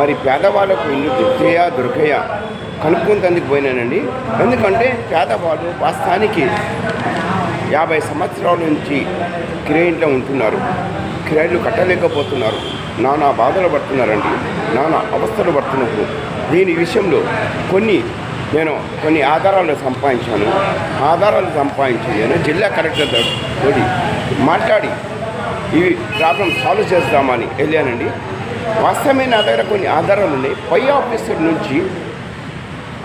మరి పేదవాళ్ళకు ఇల్లు దొరికయా దొరికాయా? కనుక్కుంటందుకు పోయినానండి. ఎందుకంటే పేదవాళ్ళు వాస్తవానికి యాభై సంవత్సరాల నుంచి కిరాయింట్లో ఉంటున్నారు. కిరాయిలు కట్టలేకపోతున్నారు. నానా బాధలు పడుతున్నారండి. నానా అవస్థలు పడుతున్నప్పుడు దీని విషయంలో కొన్ని నేను కొన్ని ఆధారాలు సంపాదించాను. ఆధారాలు సంపాదించి నేను జిల్లా కలెక్టర్ తోటి మాట్లాడి ఇవి ప్రాబ్లం సాల్వ్ చేద్దామని వెళ్ళానండి. వాస్తవమే నా దగ్గర కొన్ని ఆధారాలు ఉన్నాయి. పై ఆఫీసర్ నుంచి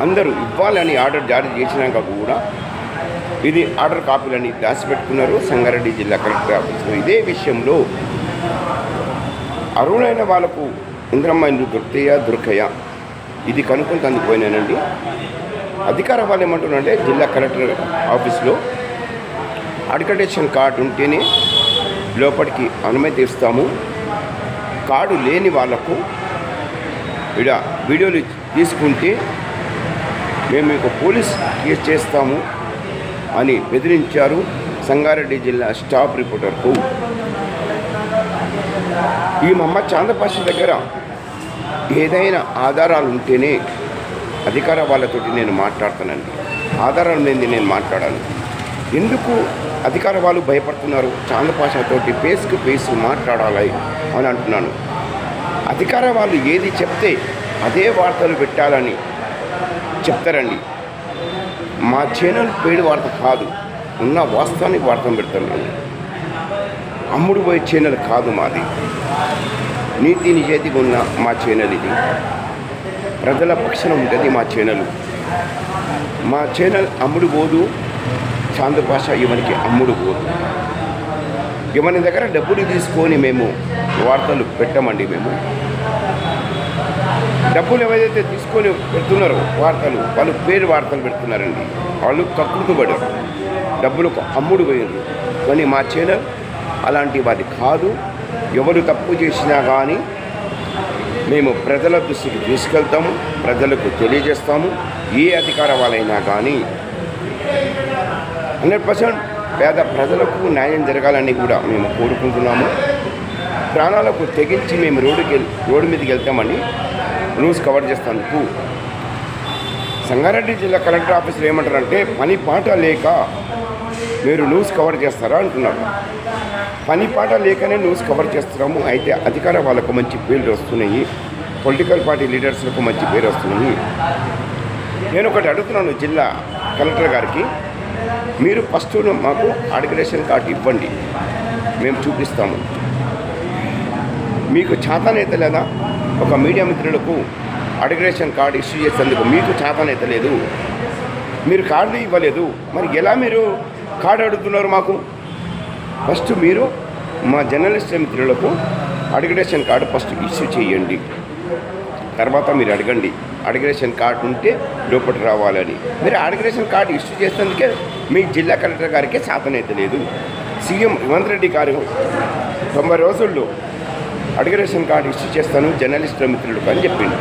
అందరూ ఇవ్వాలని ఆర్డర్ జారీ చేసినాక కూడా ఇది ఆర్డర్ కాపీలని దాచిపెట్టుకున్నారు. సంగారెడ్డి జిల్లా కలెక్టర్ ఆఫీసులో ఇదే విషయంలో అరుణైన వాళ్ళకు ఇంద్రమ్మ ఇండ్లు దొరుకుతాయా? దొరకయా? ఇది కనుక్కొని పోయినానండి. అధికార వాళ్ళు ఏమంటున్నారంటే జిల్లా కలెక్టర్ ఆఫీస్లో అడ్యుకేషన్ కార్డు ఉంటేనే లోపలికి అనుమతి ఇస్తాము. కార్డు లేని వాళ్ళకు ఇడ వీడియోలు తీసుకుంటే మేము మీకు పోలీస్ కేసు చేస్తాము అని బెదిరించారు సంగారెడ్డి జిల్లా స్టాఫ్ రిపోర్టర్కు. ఈ మమ్మ చాందపాష దగ్గర ఏదైనా ఆధారాలు ఉంటేనే అధికార వాళ్ళతోటి నేను మాట్లాడతానండి. ఆధారాలు లేనిది నేను మాట్లాడాను. ఎందుకు అధికార వాళ్ళు భయపడుతున్నారు. చాందపాషతోటి పేస్కు ఫేస్ మాట్లాడాలి అని అంటున్నాను. అధికార వాళ్ళు ఏది చెప్తే అదే వార్తలు పెట్టాలని చెప్తారండి. మా ఛానల్ పేడు వార్త కాదు ఉన్న వాస్తవానికి వార్తను పెడుతున్నాను. అమ్ముడు పోయే ఛానల్ కాదు మాది. నీతి నిజాయితీగా ఉన్న మా ఛానల్ ఇది. ప్రజల పక్షాన ఉంటుంది మా ఛానల్. మా ఛానల్ అమ్ముడు పోదు చాందు భాష ఇవనికి అమ్ముడు పోదు. ఇవని దగ్గర డబ్బులు తీసుకొని మేము వార్తలు పెట్టమండి మేము. డబ్బులు ఏవైతే తీసుకొని పెడుతున్నారో వార్తలు వాళ్ళు పేరు వార్తలు పెడుతున్నారండి. వాళ్ళు కక్కుతుపడారు డబ్బులకు అమ్ముడు పోయారు కానీ మా ఛానల్ అలాంటి వాది కాదు. ఎవరు తప్పు చేసినా కానీ మేము ప్రజల దృష్టికి తీసుకెళ్తాము ప్రజలకు తెలియజేస్తాము. ఏ అధికార వాళ్ళైనా కానీ హండ్రెడ్ పర్సెంట్ పేద ప్రజలకు న్యాయం జరగాలని కూడా మేము కోరుకుంటున్నాము. ప్రాణాలకు తెగించి మేము రోడ్డుకి రోడ్డు మీదకి వెళ్తామని న్యూస్ కవర్ చేస్తాను సంగారెడ్డి జిల్లా కలెక్టర్ ఆఫీసులో ఏమంటారంటే పని పాట లేక మీరు న్యూస్ కవర్ చేస్తారా? అంటున్నారు. పని పాట లేకనే న్యూస్ కవర్ చేస్తున్నాము. అయితే అధికార వాళ్ళకు మంచి పేర్లు వస్తున్నాయి. పొలిటికల్ పార్టీ లీడర్స్లకు మంచి పేరు వస్తున్నాయి. నేను ఒకటి అడుగుతున్నాను జిల్లా కలెక్టర్ గారికి. మీరు ఫస్ట్ మాకు అడిగరేషన్ కార్డు ఇవ్వండి. మేము చూపిస్తాము. మీకు చేతనైత లేదా? ఒక మీడియా మిత్రులకు అడిగరేషన్ కార్డు ఇష్యూ చేసేందుకు మీకు చేతనైత లేదు. మీరు కార్డు ఇవ్వలేదు. మరి ఎలా మీరు కార్డు అడుగుతున్నారు మాకు? ఫస్ట్ మీరు మా జర్నలిస్ట్ మిత్రులకు అడిగరేషన్ కార్డు ఫస్ట్ ఇష్యూ చేయండి. తర్వాత మీరు అడగండి. అడిగ్రేషన్ కార్డు ఉంటే లోపలికి రావాలని. మీరు అడిగ్రేషన్ కార్డు ఇష్యూ చేసేందుకే మీ జిల్లా కలెక్టర్ గారికి సాధనైతే లేదు. సీఎం రేవంత్ రెడ్డి గారు తొంభై రోజుల్లో అడిగ్రేషన్ కార్డు ఇష్యూ చేస్తాను జర్నలిస్టుల మిత్రులకు అని చెప్పిండు.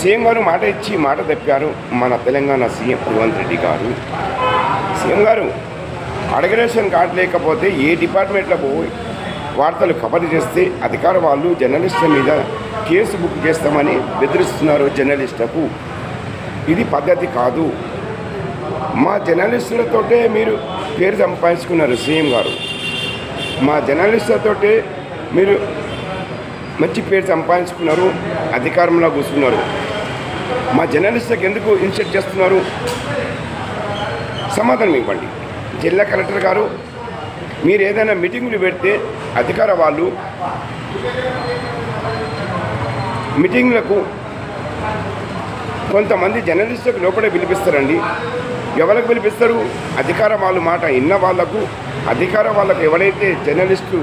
సీఎం గారు మాట ఇచ్చి మాట తప్పారు మన తెలంగాణ సీఎం రేవంత్ రెడ్డి గారు. సీఎం గారు అడగరేషన్ కార్డు లేకపోతే ఏ డిపార్ట్మెంట్లో పోయి వార్తలు కవర్ చేస్తే అధికార వాళ్ళు జర్నలిస్టుల మీద కేసు బుక్ చేస్తామని బెదిరిస్తున్నారు జర్నలిస్టులకు. ఇది పద్ధతి కాదు. మా జర్నలిస్టులతోటే మీరు పేరు సంపాదించుకున్నారు సీఎం గారు. మా జర్నలిస్టులతోటే మీరు మంచి పేరు సంపాదించుకున్నారు అధికారంలో కూర్చున్నారు. మా జర్నలిస్టులకు ఎందుకు ఇన్సెట్ చేస్తున్నారు? సమాధానం ఇవ్వండి. జిల్లా కలెక్టర్ గారు మీరు ఏదైనా మీటింగులు పెడితే అధికార వాళ్ళు మీటింగ్లకు కొంతమంది జర్నలిస్టులకు లోపలే పిలిపిస్తారండి. ఎవరికి పిలిపిస్తారు? అధికార వాళ్ళ మాట విన్న వాళ్ళకు అధికార వాళ్ళకు ఎవరైతే జర్నలిస్టు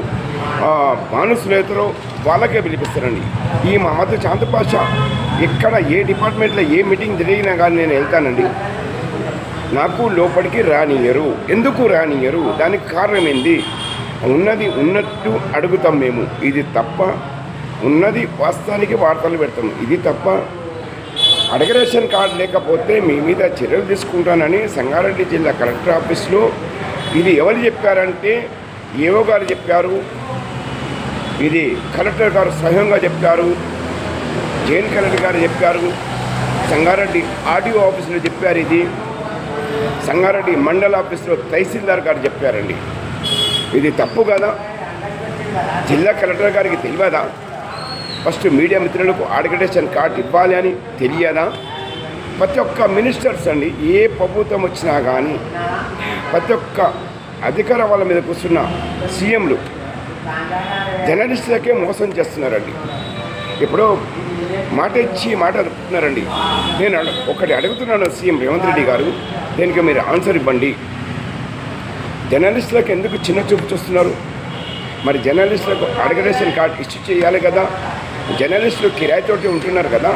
బానుసులైతారో వాళ్ళకే పిలిపిస్తారండి. ఈ మహమ్మద్ చాంద్ పాషా ఏ డిపార్ట్మెంట్లో ఏ మీటింగ్ జరిగినా కానీ నేను వెళ్తానండి. నాకు లోపలికి రానియరు ఎందుకు రానియరు దానికి కారణం ఏంది? ఉన్నది ఉన్నట్టు అడుగుతాం మేము. ఇది తప్ప ఉన్నది వాస్తవానికి వార్తలు పెడతాం. ఇది తప్ప అడగరేషన్ కార్డు లేకపోతే మీ మీద చర్యలు తీసుకుంటానని సంగారెడ్డి జిల్లా కలెక్టర్ ఆఫీస్లో ఇది ఎవరు చెప్పారంటే ఏవో గారు చెప్పారు. ఇది కలెక్టర్ గారు స్వయంగా చెప్పారు. జైన్ కలెక్టర్ గారు చెప్పారు. సంగారెడ్డి ఆర్డీఓ ఆఫీసులో చెప్పారు ఇది. సంగారెడ్డి మండల ఆఫీసులో తహసీల్దార్ గారు చెప్పారండి. ఇది తప్పు కదా? జిల్లా కలెక్టర్ గారికి తెలియదా? ఫస్ట్ మీడియా మిత్రులకు అడ్మిటేషన్ కార్డు ఇవ్వాలి అని తెలియదా? ప్రతి ఒక్క మినిస్టర్స్ అండి ఏ ప్రభుత్వం వచ్చినా కానీ ప్రతి ఒక్క అధికార వాళ్ళ మీద కూర్చున్న సీఎంలు జర్నలిస్టులకే మోసం చేస్తున్నారండి. ఇప్పుడు మాట ఇచ్చి మాట అడుగుతున్నారండి. నేను ఒకటి అడుగుతున్నాను సీఎం రేవంత్ రెడ్డి గారు దీనికి మీరు ఆన్సర్ ఇవ్వండి. జర్నలిస్టులకు ఎందుకు చిన్న చూపు చూస్తున్నారు? మరి జర్నలిస్టులకు అడ్మిటేషన్ కార్డు ఇష్యూ చేయాలి కదా? జర్నలిస్టులు కిరాయితోటి ఉంటున్నారు కదా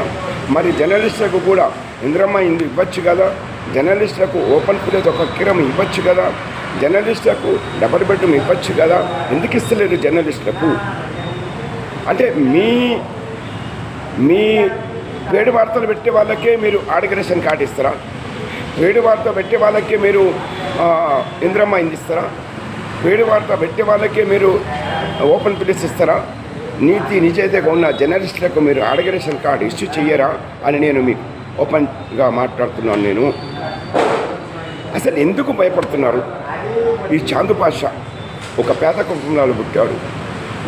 మరి జర్నలిస్టులకు కూడా ఇంద్రమ్మ ఇందు ఇవ్వచ్చు కదా? జర్నలిస్టులకు ఓపెన్ ప్లేస్ ఒక కిరం ఇవ్వచ్చు కదా? జర్నలిస్టులకు డబల్ బెడ్రూమ్ ఇవ్వచ్చు కదా? ఎందుకు ఇస్తలేరు జర్నలిస్టులకు? అంటే మీ మీ వేడి వార్తలు పెట్టే వాళ్ళకే మీరు ఆడిగ్రేషన్ కార్డు ఇస్తారా? వేడి వార్త పెట్టే వాళ్ళకే మీరు ఇంద్రమ్మ ఇందిస్తారా? వేడి వార్త పెట్టే వాళ్ళకే మీరు ఓపెన్ ప్లేస్ ఇస్తారా? నీతి నిజాయితీగా ఉన్న జర్నలిస్టులకు మీరు అడగరేషన్ కార్డు ఇష్యూ చెయ్యరా అని నేను మీకు ఓపెన్గా మాట్లాడుతున్నాను నేను. అసలు ఎందుకు భయపడుతున్నారు? ఈ చాందు పాషా ఒక పేద కుటుంబాలు పుట్టాడు.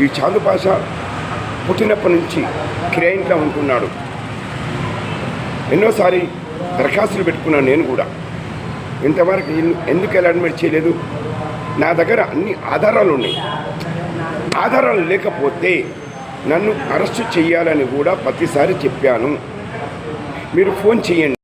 ఈ చాందు పాషా పుట్టినప్పటి నుంచి కిరాయింట్లో ఉంటున్నాడు. ఎన్నోసారి దరఖాస్తులు పెట్టుకున్నాను నేను కూడా. ఇంతవరకు ఎందుకు అడ్మిట్ చేయలేదు? నా దగ్గర అన్ని ఆధారాలు ఉన్నాయి. ఆధారాలు లేకపోతే నన్ను అరెస్టు చేయాలని కూడా ప్రతిసారి చెప్పాను. మీరు ఫోన్ చేయండి.